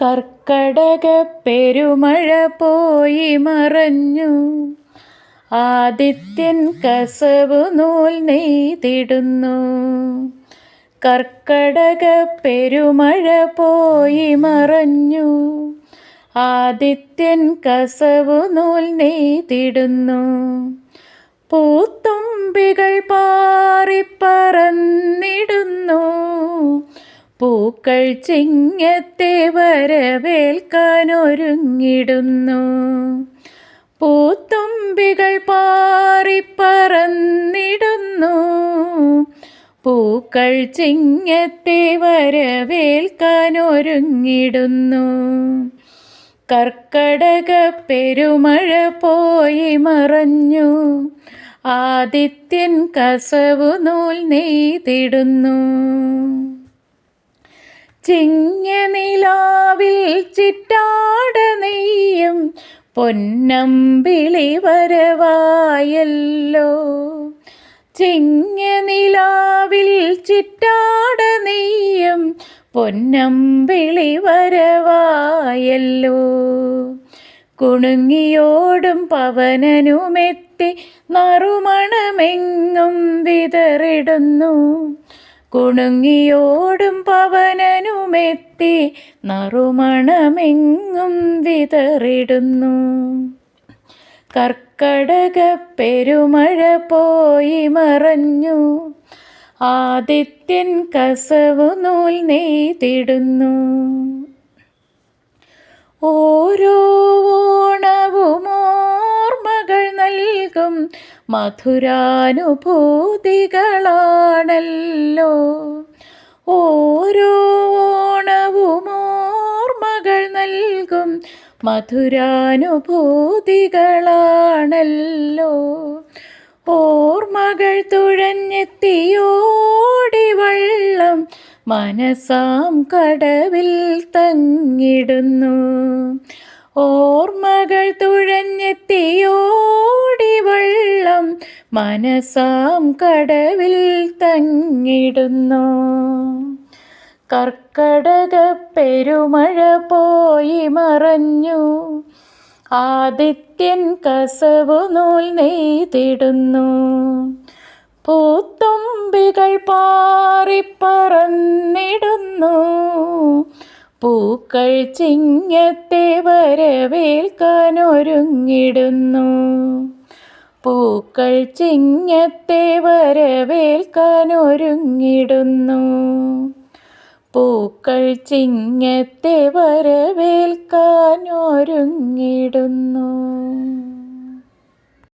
കർക്കടക പെരുമഴ പോയി മറഞ്ഞു. ആദിത്യൻ കസവു നൂൽ നെയ്തിടുന്നു. കർക്കടക പെരുമഴ പോയി മറഞ്ഞു. ആദിത്യൻ കസവു നൂൽ നെയ്തിടുന്നു. പൂത്തുമ്പികൾ പാറിപ്പറന്നിടുന്നു പൂക്കൾ ചിങ്ങത്തെ വരവേൽക്കാനൊരുങ്ങിടുന്നു. പൂത്തുമ്പികൾ പാറിപ്പറന്നിടുന്നു പൂക്കൾ ചിങ്ങത്തെ വരവേൽക്കാനൊരുങ്ങിടുന്നു. കർക്കടക പെരുമഴ പോയി മറഞ്ഞു. ആദിത്യൻ കസവു നൂൽ നെയ്തിടുന്നു. ചിങ്ങനിലാവിൽ ചിറ്റാട നെയ്യും പൊന്നമ്പിളി വരവായല്ലോ. ചിങ്ങനിലാവിൽ ചിറ്റാട നെയ്യും പൊന്നമ്പിളി വരവായല്ലോ. കുണുങ്ങിയോടും പവനനുമെത്തി നറുമണമെങ്ങും വിതറിടുന്നു. കുണുങ്ങിയോടും പവനനുമെത്തി നറുമണമെങ്ങും വിതറിടുന്നു. കർക്കടക പെരുമഴ പോയി മറഞ്ഞു. ആദിത്യൻ കസവു നൂൽ നെയ്തിടുന്നു. ഓരോ ഓണവും നൽകും. മധുരാനുഭൂതികളാണല്ലോ. മധുരാനുഭൂതികളാണല്ലോ. ഓർമ്മകൾ തുഴഞ്ഞെത്തിയോടി വള്ളം മനസാം കടവിൽ തങ്ങിടുന്നു. ഓർമ്മകൾ തുഴഞ്ഞെത്തിയോടി വള്ളം മനസാം കടവിൽ തങ്ങിടുന്നു. കർക്കടക പെരുമഴ പോയി മറഞ്ഞു. ആദിത്യൻ കസവു നൂൽ നെയ്തിടുന്നു. പൂത്തുമ്പികൾ പാറിപ്പറന്നിടുന്നു പൂക്കൾ ചിങ്ങത്തെ വരവേൽക്കാനൊരുങ്ങിടുന്നു. പൂക്കൾ ചിങ്ങത്തെ വരവേൽക്കാനൊരുങ്ങിടുന്നു. പൂക്കൾ ചിങ്ങത്തെ വരവേൽക്കാനൊരുങ്ങിടുന്നു